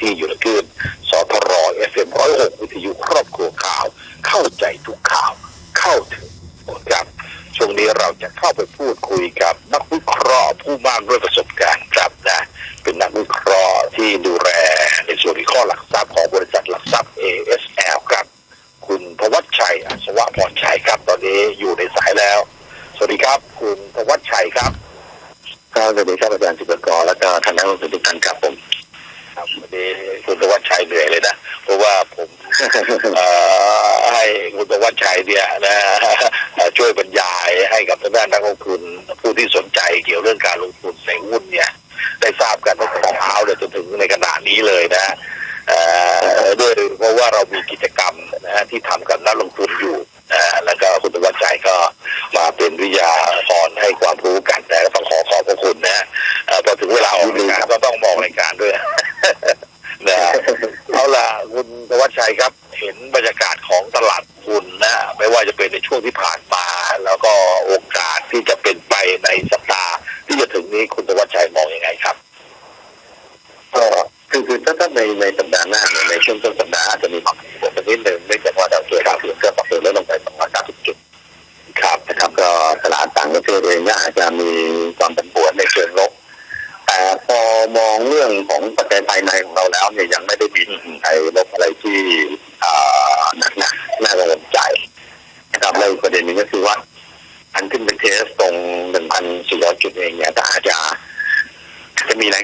ที่อยู่ในคลื่นสทรเอฟเอ็มร้อยหกวิทยุครอบครัวข่าว เข้าใจทุกข่าว เข้าถึงครับช่วงนี้เราจะเข้าไปพูดคุยกับ นักวิเคราะห์ผู้มากด้วยประสบการณ์ครับนะเป็นนักวิเคราะห์ที่ดูแลในส่วนวิเคราะห์หลักทรัพย์ของบริษัทหลักทรัพย์ ASL ครับ คุณธวัชชัยอัศวะพรชัยครับ ตอนนี้อยู่ในสายแล้ว สวัสดีครับ คุณธวัชชัยครับครับสวัสดีครับอาจารย์สุปกรแล้วก็ท่านนักลงทุนทุกท่านครับผมครับ วันนี้คุณธวัชชัยเหนื่อยเลยนะ เพราะว่าผมเอ่อให้คุณธวัชชัยเนี่ยนะเอ่อช่วยบรรยายให้กับทางด้านนักลงทุนผู้ที่สนใจเกี่ยวเรื่องการลงทุนในหุ้นเนี่ยได้ทราบกันตั้งแต่เช้าเลยจนถึงในขณะนี้เลยนะเอ่อด้วยเพราะว่าเรามีกิจกรรมนะฮะที่ทำกับนักลงทุนอยู่ ช่วงที่ผ่าน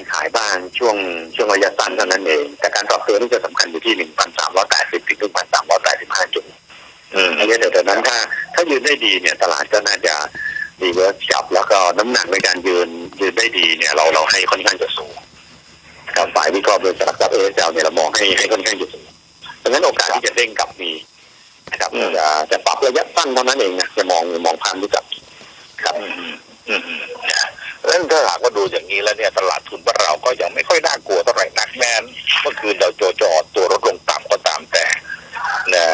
งขายบ้างช่วงช่วงระยะสั้นเท่านั้นเองแต่การปรับตัวนี่จะสำคัญอยู่ที่1,380ถึง1,385จุดอืมอันนี้เดี๋ยวนั้นถ้า ถ้ายืนได้ดีเนี่ย ตลาดก็น่าจะดีเวิร์สจับ แล้วก็น้ำหนักในการยืนยืนได้ดีเนี่ย เราเราให้ค่อนข้างจะสูงกับฝ่ายวิเคราะห์โดยสลักทรัพย์เอเเนี่ยเรามองให้ให้ค่อนข้างจะสูงดังนั้นโอกาสที่จะเด้งกลับมีนะครับจะจะปรับระยะสั้นเท่านั้นเองนะจะมองมองภาพนี้กับครับ อืมอืม นั้นถ้าหากว่าดูอย่างนี้แล้วเนี่ยตลาดทุนบ้านเราก็ยังไม่ค่อยน่ากลัวเท่าไหร่นักแม้นเมื่อคืนเราโจจอตัวลดลงต่ำก็ตามแต่นะ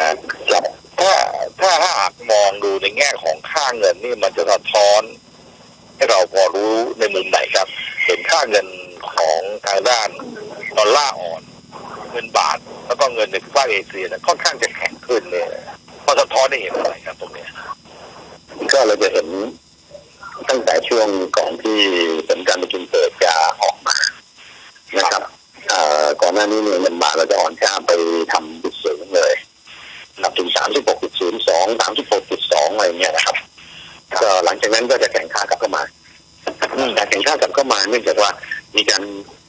ครับถ้าถ้าหากมองดูในแง่ของค่าเงินนี่มันจะสะท้อน ให้เราพอรู้ในมุมไหนครับ เห็นค่าเงินของทางด้านดอลลาร์อ่อน เงินบาท แล้วก็เงินในภาคเอเชียเนยค่อนข้างจะแข็งขึ้นเนี่ยพอสะท้อนได้เห็นอะไรครับตรงเนี้ย ก็เราจะเห็นตั้งแต่ช่วงก่อนที่ผลการประชุมเปิดจะออกมานะครับเอนหน้านี้เนี่ยเงินบาทเราจะอ่อนค่าไปทำจุดสูงเลยนับถึงสามสิบหกจุดศูนย์สองสามสิบหกจุดสองอะไรเงี้ยนะครับก็หลังจากนั้นก็จะแข่งข้ากลับเข้ามาแต่แข่งข้ากลับเข้ามาเนื่องจากว่ามีการ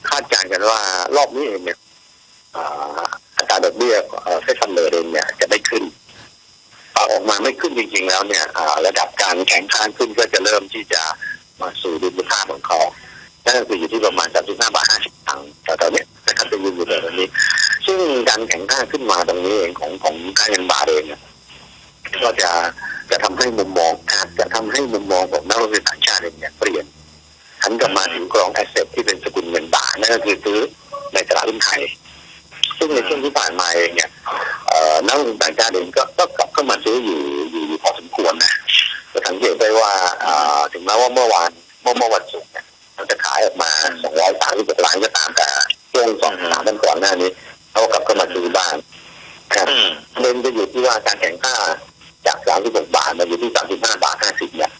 คาดการณ์กันว่ารอบนี้เองเนี่ยอ่าอัตราดอกเบี้ยเฟดฟันเดอร์เองเนี่ยจะไม่ขึ้นออกมาไม่ขึ้นจริง ๆ แล้วเนี่ยอ่าระดับการแข่งขันขึ้นก็จะเริ่มที่จะมาสู่ดุลค่าของเขานั่นคืออยู่ที่ประมาณ35บาท50ตังค์แต่ตอนนี้ นะครับจะยืนอยู่แบบนี้ ซึ่งการแข่งขันขึ้นมาตรงนี้เองของของค่าเงินบาทเองเนี่ยก็จะจะทำให้มุมมองอาจจะทำให้มุมมองของนักลงทุนต่างชาติเองเนี่ยเปลี่ยนหันกลับมาถือกรองแอสเซทที่เป็นสกุลเงินบาทนั่นก็คือซื้อในตลาดหุ้นไทยซึ่งในช่วงที่ผ่านมาเองเนี่ยนักลงทุนต่างชาติเองก็ก็กลับเข้ามาซื้ออยู่อยู่อยู่พอสมควรนะจะสังเกตได้ว่าถึงแม้ว่าเมื่อวานเมื่อเมื่อวันศุกร์เนี่ยมันจะขายออกมา 236 ล้านก็ตามแต่ ช่วงสองสามวันก่อนหน้านี้เขากลับเข้ามาซื้อบ้างครับอืมเน้นจะอยู่ที่ว่าการแข่งข้าจาก36บาทมาอยู่ที่35บาท50เนี่ย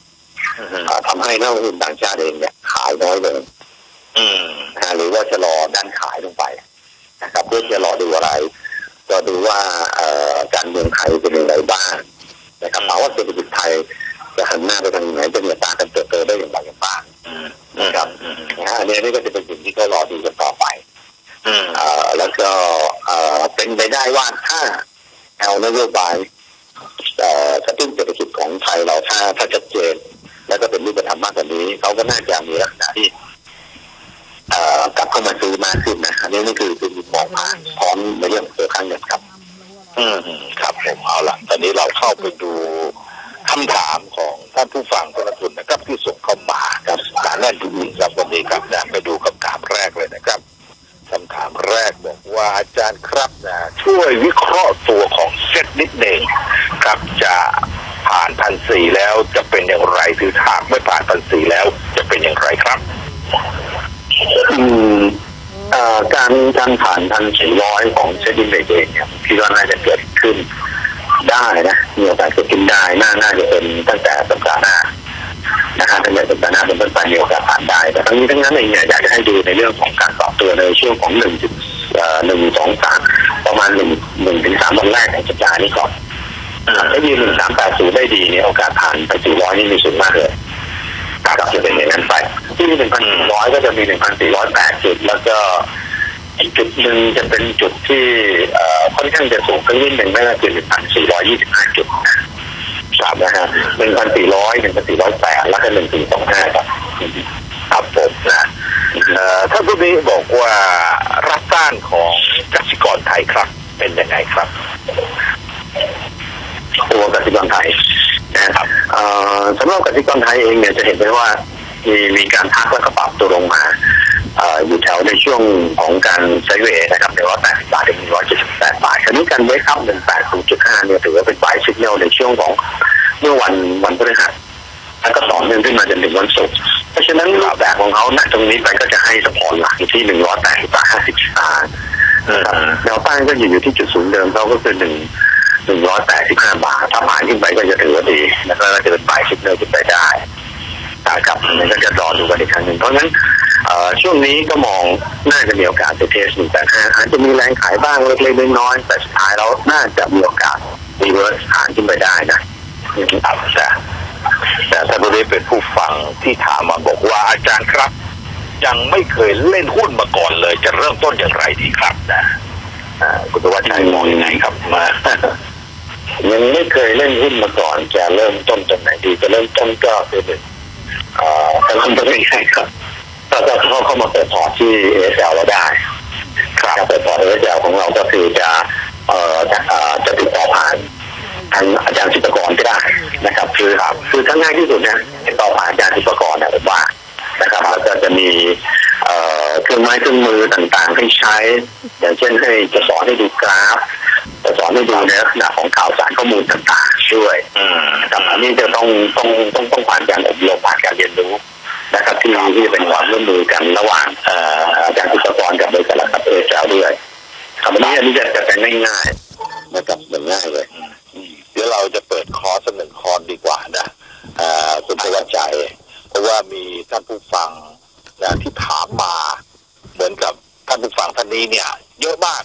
อืมเอ่อทำให้นักลงทุนต่างชาติเองเนี่ยขายน้อยลงอืมนะฮะหรือว่าชะลอด้านขายลงไปนะครับเพื่อจะรอดูอะไรก็ดูว่าเอ่อการเมืองไทยเป็นอย่างไรบ้างนะครับถามว่าเศรษฐกิจไทยจะหันหน้าไปทางไหนจะมีอัตราการเติบโตได้อย่างไรกันบ้างอืมนะครับอืมนะฮะอันนี้นี่ก็จะเป็นสิ่งที่เขารอดูกันต่อไป อืม เอ่อแล้วก็เอ่อเป็นไปได้ว่าถ้าเอานโยบายเอ่อกระตุ้นเศรษฐกิจของไทยเราถ้าถ้าชัดเจน แล้วก็เป็นรูปธรรมมากกว่านี้เขาก็น่าจะมีลักษณะที่เอ่อกลับเข้ามาซื้อมากขึ้นนะอันนี้นี่คือคือมุมมองมาพร้อมในเรื่องของตัวข้างเงินครับ อืมครับผมเอาละตอนนี้เราเข้าไปดูคำถามของท่านผู้ฟังผู้ลงทุนนะครับที่ส่งเข้ามาครับหนาแน่นจริงๆครับวันนี้ครับนะไปดู ว่าอาจารย์ครับนะช่วยวิเคราะห์ตัวของเซตนิดหนึ่งครับจะผ่านพันสี่แล้วจะเป็นอย่างไรหรือหากไม่ผ่านพันสี่แล้วจะเป็นอย่างไรครับ อืมอ่อการการผ่านพันสี่ร้อยของเซดินเบรกเองเนี่ยผมคิดว่าน่าจะเกิดขึ้นได้นะมีโอกาสเกิดขึ้นได้น่าน่าจะเป็นตั้งแต่สัปดาห์หน้านะครับตั้งแต่สัปดาห์หน้าเป็นต้นไปมีโอกาสผ่านได้ แต่ทั้งนี้ทั้งนั้นเองเนี่ยอยากจะให้ดูในเรื่องของการปรับตัวในช่วงของหนึ่งจุด หนึ่งสองสามประมาณหนึ่งหนึ่งถึงสามวันแรกของสัปดาห์นี้ก่อนถ้ายืนหนึ่งสามแปดศูนย์ได้ดีเนี่ยโอกาสผ่านไปสี่ร้อยนี่มีสูงมากเลยครับจะเป็นอย่างนั้นไป ที่หนึ่งพันร้อยก็จะมีหนึ่งพันสี่ร้อยแปดจุด แล้วก็อีกจุดหนึ่งจะเป็นจุดที่เอ่อค่อนข้างจะสูงขึ้นนิดหนึ่งนั่นก็คือหนึ่งพันสี่ร้อยยี่สิบห้าจุดครับนะฮะหนึ่งพันสี่ร้อยหนึ่งพันสี่ร้อยแปดแล้วก็หนึ่งสี่สองห้าครับครับผมนะเอ่อท่านผู้นี้บอกว่ารั กต้านของกสิกรไทยครับ เป็นยังไงครับตัวกสิกรไทยนะครับเอ่อสำหรับกสิกรไทยเองเนี่ยจะเห็นได้ว่ามีมีการพักแล้วก็ปรับตัวลงมาเอ่ออยู่แถวในช่วงของการไซด์เวย์นะครับในว่า 80 บาทถึง 178 บาทคราวนี้การเวกอัพ180.5 เนี่ยถือว่าเป็นปลายสัญญาณในช่วงของเมื่อวันวันพฤหัสแล้วก็ต่อเนื่องขึ้นมาจนถึงวันศุกร์ เพราะฉะนั้นรูปแบบของเขาณตรงนี้ไปก็จะให้สปอร์ตหลักอยู่ที่180บาท50สตางค์นะครับแนวต้านก็อยู่อยู่ที่จุดศูนย์เดิมเขาก็คือหนึ่งหนึ่งร้อยแปดสิบห้าบาท ถ้าผ่านขึ้นไปก็จะถือว่าดี แล้วก็จะเป็นปลายชิปเนอร์ขึ้นไปได้นะครับมันก็จะรอดูกันอีกครั้งหนึ่งเพราะฉะนั้นช่วงนี้ก็มองน่าจะมีโอกาสจะเทสหนึ่งแต่อาจจะมีแรงขายบ้างเล็กๆน้อยๆแต่สุดท้ายแล้วน่าจะมีโอกาสรีเวิร์สผ่านขึ้นไปได้นะครับแต่ แต่ท่านผู้นี้เป็นผู้ฟังที่ถามมาบอกว่าอาจารย์ครับ ยังไม่เคยเล่นหุ้นมาก่อนเลย จะเริ่มต้นอย่างไรดีครับนะอ่าคุณธวัชชัยมองยังไงครับมายังไม่เคยเล่นหุ้นมาก่อน จะเริ่มต้นจากไหนดีจะเริ่มต้นก็คือหนึ่งเอ่อถ้าเริ่มต้นง่ายๆครับก็จะเข้าเข้ามาเปิดพอร์ตที่เอสเราได้ครับเปิดพอร์ตเอสเของเราก็คือจะเอ่อจะเอ่อจะติดต่อผ่าน ทางอาจารย์ศิลปกรก็ได้นะครับ คือคือถ้าง่ายที่สุดเนี่ยติดต่อผ่านอาจารย์ศิลปกรเนี่ยผมว่านะครับแล้วก็จะมีเอ่อเครื่องไม้เครื่องมือต่างๆให้ใช้ อย่างเช่นให้จะสอนให้ดูกราฟจะสอนให้ดูในลักษณะของข่าวสารข้อมูลต่างๆด้วยอืมนะครับอันนี้จะต้องต้องต้องต้องผ่านการอบรมผ่านการเรียนรู้นะครับที่ที่เป็นความร่วมมือกันระหว่างเอ่ออาจารย์ศิลปกรกับบริษัทหลักทรัพย์เอเจ้าด้วยครับอันนี้อันนี้จะจะเป็นง่ายๆนะครับเป็นง่ายเลย เดี๋ยวเราจะเปิดคอร์สหนึ่งคอร์สดีกว่านะคุณธวัชชัยเพราะว่ามีท่านผู้ฟังนะที่ถามมา เหมือนกับท่านผู้ฟังท่านนี้เนี่ย เยอะมาก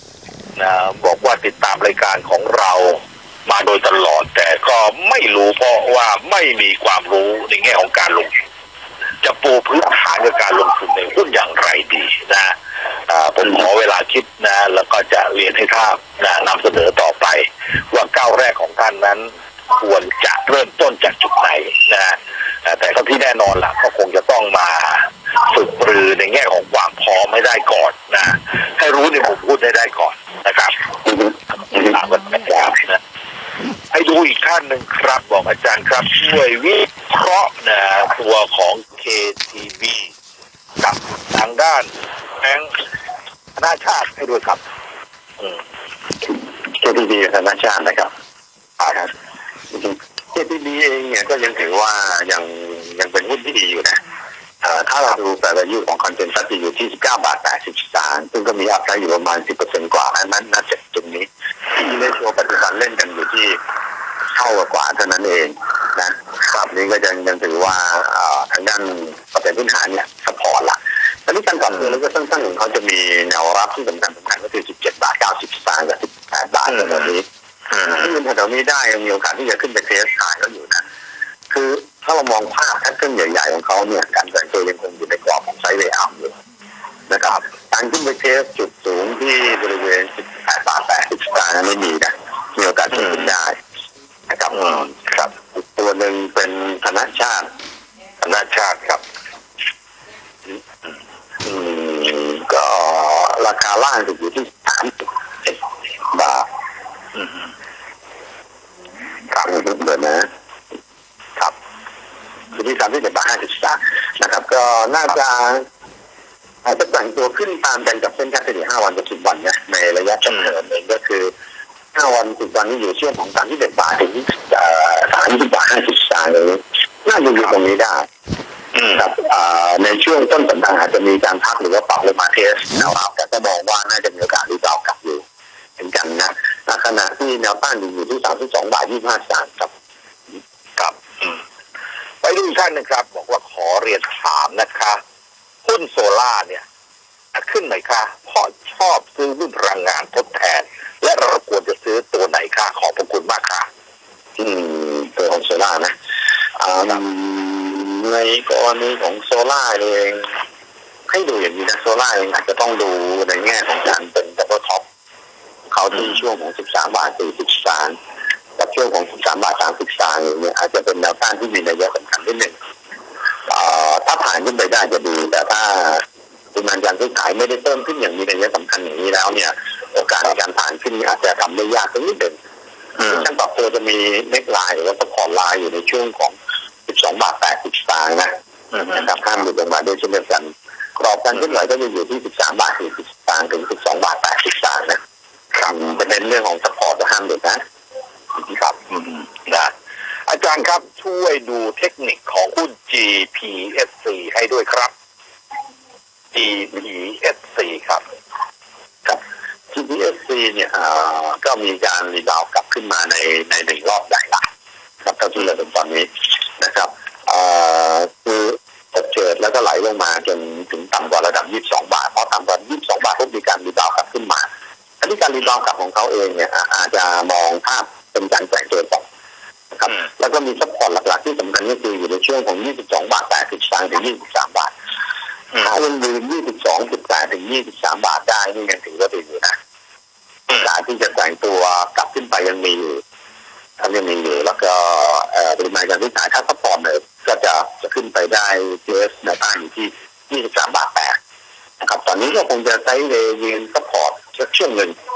นะบอกว่าติดตามรายการของเรามาโดยตลอด แต่ก็ไม่รู้เพราะว่าไม่มีความรู้ในแง่ของการลงทุนจะปูพื้นฐานกับการลงทุนในหุ้นอย่างไรดีนะ อ่าผมขอเวลาคิดนะแล้วก็จะเรียนให้ทราบนะนำเสนอต่อไป ว่าก้าวแรกของท่านนั้น ควรจะเริ่มต้นจากจุดไหนนะแต่ก็ที่แน่นอนล่ะก็คงจะต้องมาฝึกปรือในแง่ของความพร้อมไม่ได้ก่อนนะ ให้รู้ในมุมพูดได้ได้ก่อนนะครับอือฮึอือฮึถามกันแบบนะให้ดูอีกท่านหนึ่งครับบอกอาจารย์ครับช่วยวิเคราะห์นะตัวของ KTB กับทางด้าน ธนาชาติให้ด้วยครับอืม KTB ธนาชาตินะครับครับ KTB เองเนี่ยก็ยังถือว่ายังยังเป็นหุ้นที่ดีอยู่นะเอ่อถ้าเราดูแต่ละยูของคอนเทนต์จะอยู่ที่ 19 บาท 80สตางค์ซึ่งก็มีอัพไซด์อยู่ประมาณ 10%กว่าอันนั้นน่าจะจุดนี้ ที่ในตัวปัจจุบันเล่นกันอยู่ที่เท่ากว่าเท่านั้นเองนะครับนี้ก็ยังยังถือว่าเอ่อทางด้านประเด็นพื้นฐานเนี่ยสปอร์ตละต อนนี้การปรับตัวแล้วก็สั้นๆของเขาจะมีแนวรับที่สำคัญสำคัญก็คือ 17 บาท 90 สตางค์กับ18บาทในวันนี้ที่ยืนแถวๆนี้ได้ยังมีโอกาสที่จะขึ้นไปเทสขายก็อยู่นะคือถ้าเรามองภาพแพทเทิร์นใหญ่ ๆ ของเขาเนี่ยการแบ่งตัวยังคงอยู่ในกรอบของไซด์เวย์อัพอยู่นะครับการขึ้นไปเทสจุดสูงที่บริเวณ 18 บาท 80 สตางค์นั้นไม่มีนะมีโอกาสที่จะขึ้นได้นะครับอืมครับอีกตัวหนึ่งเป็นธนชาติธนาชาติครับ อืมก็ ราคาล่างสุดอยู่ที่31บบาทอืมครับเดินนะ ครับอยู่ที่สามสิบเจ็ดบาทห้าสิบสางค์นะครับ ก็น่าจะอาจจะแต่งตัวขึ้นตามกันกับเส้นค่าเฉลี่ยห้าวันกับสิบวันนะในระยะต้นเดิมเองก็คือห้าวันสิบวันนี่อยู่ช่วงของสามสิบเจ็ดบาทถึงสามสิบบาทห้าสิบสตางค์เลยน่าจะอยู่ตรงนี้ได้ ครับอ่าในช่วงต้นสัปดาห์อาจจะมีการพักหรือว่าปรับลงมาเทสแนวรับแต่ก็มองว่าน่าจะมีโอกาสรีบาวกลับอยู่เหมือนกันนะขณะที่แนวต้านอยู่ที่สามสิบสองบาทยี่ห้าสามครับครับไปดูท่านหนึงครับ บอกว่าขอเรียนถามนะคะหุ้นโซล่าเนี่ยขึ้นไหมคะเพราะชอบซื้อรุ่นพลังงานทดแทน และเราควรจะซื้อตัวไหนคะขอบพระคุณมากค่ะ อืมตัวของโซล่านะอ่า ในกรณีของโซล่าเองให้ดูอย่างนี้นะโซล่าเองอาจจะต้องดูในแง่ของการเป็นดับเบิลท็อปเขาที่ช่วงของ 13 บาท 40สตางค์กับช่วงของ 13 บาท 30สตางค์เนี่ยอาจจะเป็นแนวต้านที่มีนัยสำคัญที่หนึ่งเอ่อถ้าผ่านขึ้นไปได้จะดี แต่ถ้าปริมาณการซื้อขายไม่ได้เพิ่มขึ้นอย่างมีนัยสำคัญอย่างนี้แล้วเนี่ย โอกาสในการผ่านขึ้นอาจจะทำได้ยากสักนิดหนึ่งอืมการปรับตัวจะมีเน็กไลน์หรือว่าสปอร์ตไลน์อยู่ในช่วงของ 12 บาท80 สตางค์นะอืมนะครับห้ามหลุดลงมาด้วยเช่นเดียวกันกรอบการเคลื่อนไหวก็จะอยู่ที่13บาท40สตางค์ถึง12บาท80สตางค์นะครับจะเป็นเรื่องของสปอร์ตจะห้ามหลุดนะครับอืมนะอาจารย์ครับช่วยดูเทคนิคของหุ้น GPSC ให้ด้วยครับ GPSC ครับครับ GPSC เนี่ยอ่าก็มีการรีบาวด์กลับขึ้นมาในในหนึ่งรอบใหญ่ละครับเท่าที่เราเป็นตอนนี้ การรีบาวด์กลับของเขาเองเนี่ยอ่าอาจจะมองภาพเป็นการแกว่งตัวต่อนะครับอืมแล้วก็มีซัพพอร์ตหลักๆที่สำคัญก็คืออยู่ในช่วงของ 22 บาท 80สตางค์ถึง 23 บาท ถ้ายังยืน22.8ถึง 23 บาทได้นี่ยังถือว่าดีอยู่นะโอกาสที่จะแกว่งตัวกลับขึ้นไปยังมีอยู่ถ้ายังมีอยู่ แล้วก็เอ่อปริมาณการซื้อขายถ้าซัพพอร์ตเนี่ยก็จะจะขึ้นไปได้เจสแนวต้านอยู่ที่ 23 บาทแปดนะครับ ตอนนี้ก็คงจะใช้เวยืนซัพพอร์ตสักช่วงหนึ่งน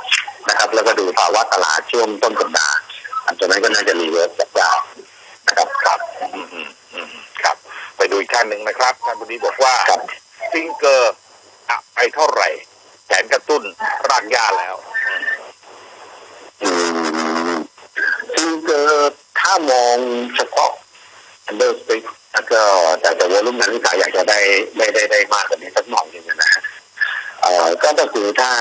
ะครับ แล้วก็ดูภาวะตลาดช่วงต้นสัปดาห์หลังจากนั้นก็น่าจะรีเวิร์สจากยาวนะครับครับอืมอืมอืมครับ ไปดูอีกท่านหนึ่งนะครับท่านบุรีบอกว่าครับ ซิงเกอร์อะไปเท่าไหร่แผนกระตุ้นรากหญ้าแล้ว อืมซึ่งเกิดถ้ามองเฉพาะ under stick แล้วก็แต่แต่วอลุ่มการซื้อขายอยากจะได้ได้ได้ได้มากกว่านี้สักหน่อยหนึงนะฮะเอ่อก็ก็คือถ้า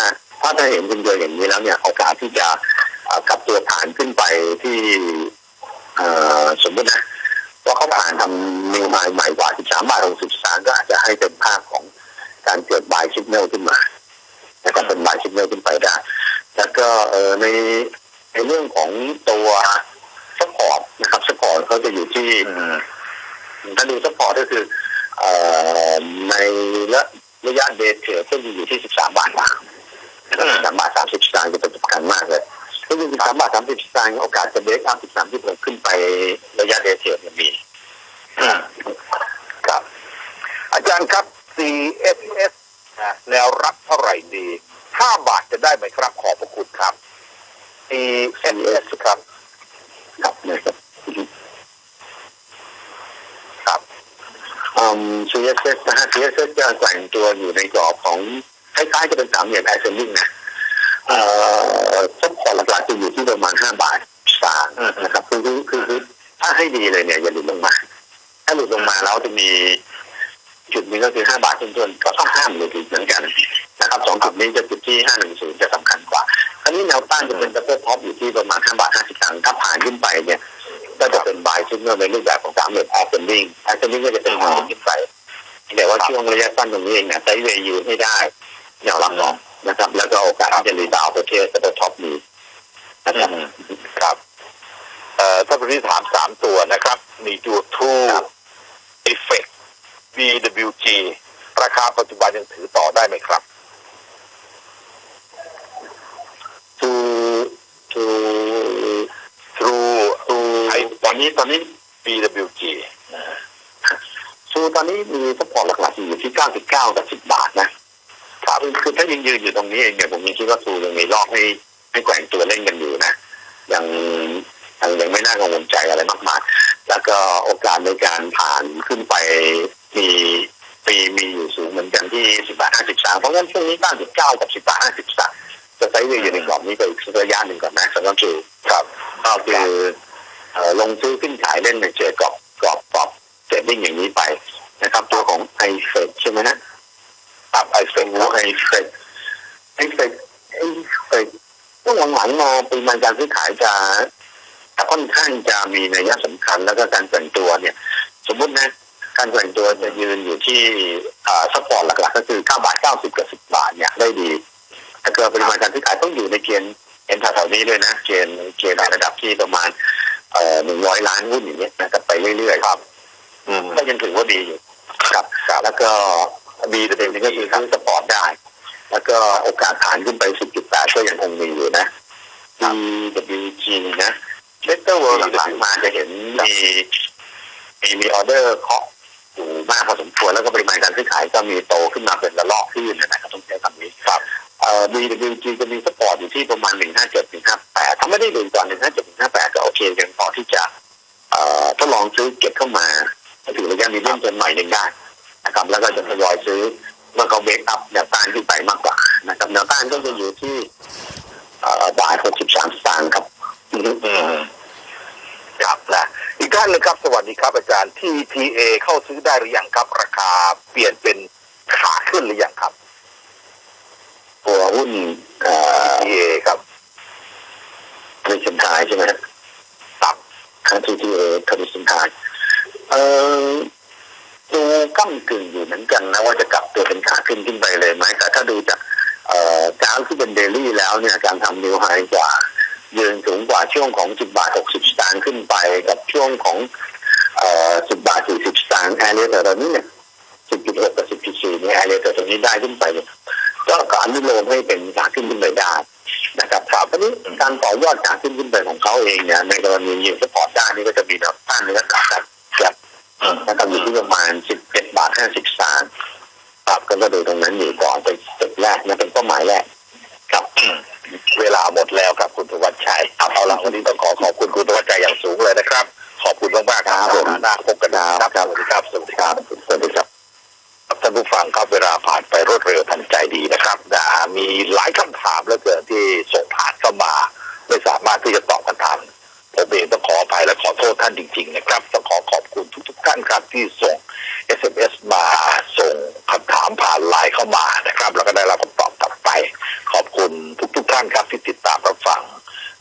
ถ้าถ้าเห็นคุณเจออย่างนี้แล้วเนี่ยโอกาสที่จะกลับตัวผ่านขึ้นไปที่เอสมมตินะว่าเขาผ่านทำนิวไฮใหม่กว่า 13 บาท60สตางค์ก็อาจจะให้เป็นภาพของการเกิดบายชิปเนลขึ้นมานะครับเป็นบายชิปเนลขึ้นไปได้แล้วก็ในในเรื่องของตัวสปอร์ตนะครับสปอร์ตเขาจะอยู่ที่ถ้าดูสปอร์ตก็คืออในระยะเดทเทรดก็จะอยู่ที่ 13 บาทบาท นะครับ13บาท30สตางค์จะเป็นสำคัญมากเลยถ้าอยู่13บาท30สตางค์โอกาสจะเบรกอัพ13ที่ผมขึ้นไประยะเดทเทรดเนี่ยมีอืมครับ อาจารย์ครับ CSS นะแนวรับเท่าไหร่ดีห้าบาทจะได้ไหมครับ ขอบพระคุณครับ CSS ครับ ครับนะครับครับอืม CSS นะฮะ CSS จะแกว่งตัวอยู่ในกรอบของ คล้ายๆจะเป็นสามเหลี่ยม ascending นะเอ่อสปอร์ตหลักๆจะอยู่ที่ประมาณ5บาทสามนะครับคือคือคือถ้าให้ดีเลยเนี่ยอย่าหลุดลงมา ถ้าหลุดลงมาแล้วจะมีจุดนี้ก็คือ5บาทต้นๆก็ต้องห้ามหลุดอีกเหมือนกันนะครับสองจุดนี้จะจุดที่510จะสำคัญกว่าคราวนี้แนวต้านจะเป็นดับเบิลท็อปอยู่ที่ประมาณ5บาท50ตังค์ถ้าผ่านขึ้นไปเนี่ย ก็จะเป็นบายซิกเนลในรูปแบบของสามเหลี่ยมแอสเซนดิ้งแอสเซนดิ้งก็จะเป็นทางขึ้นไปแต่ว่าช่วงระยะสั้นตรงนี้เองเนี่ยไซเวย์ยืนให้ได้ แนวรับรองนะครับ แล้วก็โอกาสที่จะรีบาวด์ประเทศดับเบิลท็อปมีนะครับอืมครับเอ่อถ้าคุณที่ถามสามตัวนะครับ มีจูทูครับเอฟเฟก BWG ราคาปัจจุบันยังถือต่อได้ไหมครับทูทู True ทูไอ้ตอนนี้ตอนนี้ BWG ทูตอนนี้มีสปอร์ตหลักๆอยู่ที่99กับ10บาทนะ ครับคือคือถ้ายังยืนอยู่ตรงนี้เองเนี่ยผมยังคิดว่าทูยังมีรอบให้ให้แกว่งตัวเล่นกันอยู่นะยังยังยังไม่น่ากังวลใจอะไรมากมายแล้วก็โอกาสในการผ่านขึ้นไปมีมีมีอยู่สูงเหมือนกันที่10บาท50สตางค์เพราะงั้นช่วงนี้99กับ10บาท50สตางค์จะไซด์เวย์อยู่ในกรอบนี้ไปอีกสักระยะหนึ่งก่อนนะสำหรับจูครับก็คือเอ่อลงซื้อขึ้นขายเล่นในเจอกรอบกรอบกรอบเทรดดิ้งอย่างนี้ไปนะครับ ไอเฟดใช่ไหมนะครั บไอเฟเป็นกครับไอเฟดไอเฟดไอเฟดช่วงหลังๆมาปริมาณการซื้อขายจะค่อนข้างจะมีนัยสำคัญแล้วก็การแกว่งตัวเนี่ย สมมุตินะการแกว่งตัวจะยืนอยู่ที่อ่าสปอร์ตหลักๆ ก็คือ9บาท90กับ10บาทเนี่ยได้ดีแล้วก็ปริมาณการซื้อขายต้องอยู่ในเกณฑ์เห็นแถวๆนี้ด้วยนะเกณฑ์เกณฑ์ระดับที่ประมาณเอ่อหนึ่งร้อยล้านหุ้นอย่างเงี้ยนะครับไปเรื่อยๆครับ อืมก็ยังถือว่าดีอยู่ครับแล้วก็ ดีประเด็นหนึงก็คือซื้อสปอร์ตได้ แล้วก็โอกาสฐานขึ้นไป 10.8 ก็ยังคงมีอยู่นะ DWG นะเลตเตอร์เวิร์หลังๆมาจะเห็นมีมีมีออเดอร์เคาะอยู่มากพอสมควรแล้วก็ปริมาณการซื้อขายก็มีโตขึ้นมาเป็นระลอกขึ้นนะครับต้องใช้คำนี้ครับเอ่อ DWG จะมีสปอร์ตอยู่ที่ประมาณ 157 158 ถ้าไม่ได้ดูก่อน 157 158 ก็โอเคยังพอที่จะเอ่อทดลองซื้อเก็บเข้ามาถือระยะมีเล่นจนหน่อยหนึ่งได้ นะครับ แล้วก็จะทยอยซื้อเมื่อเขาเบรกอัพแนวต้านขึ้นไปมากกว่านะครับแนวต้านก็จะอยู่ที่เอ่อบาทหกสิบสามสตางค์ครับอือฮึอืมครับนะอีกท่านหนึงครับ สวัสดีครับอาจารย์ TTA เข้าซื้อได้หรือยังครับ ราคาเปลี่ยนเป็นขาขึ้นหรือยังครับ ตัวหุ้นเอ่อ TTA ครับทริชันทายใช่ไหมครับครับทาง TTA ทริชันทายเอ่อ ดูก้ากึ่งอยู่เหมือนกันนะว่าจะกลับตัวเป็นขาขึ้นขึ้นไปเลยไหมแต่ถ้าดูจากเอ่อกราฟที่เป็นเดลี่แล้วเนี่ยการทำนิวไฮกว่ายืนสูงกว่าช่วงของ 10 บาท 60 สตางค์ขึ้นไปกับช่วงของเอ่อ10 บาท 40 สตางค์แอร์เรียแต่ตอนนี้เนี่ย 10.6 กับ 10.4เนี่ยแอร์เรียแต่ตรงนี้ได้ขึ้นไปเนี่ยก็ก็อนุโลมให้เป็นขาขึ้นขึ้นไปได้นะครับครับทีนี้การต่อยอดขาขึ้นขึ้นไปของเขาเองเนี่ยในกรณียิงสปอร์ตด้านนี้ก็จะมีแนวต้านในระดับการ นะครับอยู่ที่ประมาณ11บาท50สตางค์ครับก็จะดูตรงนั้นอยู่ก่อนเป็นสเต็ปแรกนะเป็นเป้าหมายแรกครับอืมเวลาหมดแล้วครับคุณธวัชชัยเอาเอาละวันนี้ต้องขอขอบคุณคุณธวัชชัยอย่างสูงเลยนะครับ ขอบคุณมากๆครับครับผมหน้าพบกันนะครับสวัสดีครับสวัสดีคครัรับบสวัสดีครับท่านผู้ฟังครับเวลาผ่านไปรวดเร็วทันใจดีนะครับนะมีหลายคำถามเหลือเกินที่ส่งผ่านเข้ามา ไม่สามารถที่จะตอบกันทันผม และขอโทษท่านจริง ๆ นะครับต้องขอขอบคุณทุกๆท่านครับที่ส่ง SMS มาส่งคำถามผ่านไลน์เข้ามานะครับ แล้วก็ได้รับคำตอบกลับไป ขอบคุณทุก ๆ ท่านครับที่ติดตามรับฟัง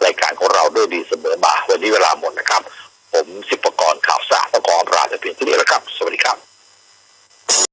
รายการของเราด้วยดีเสมอมาวันนี้เวลาหมดนะครับ ผมสิบประกรณ์ข่าวสารประกอบราชเพียงที่นี้แล้วครับ สวัสดีครับ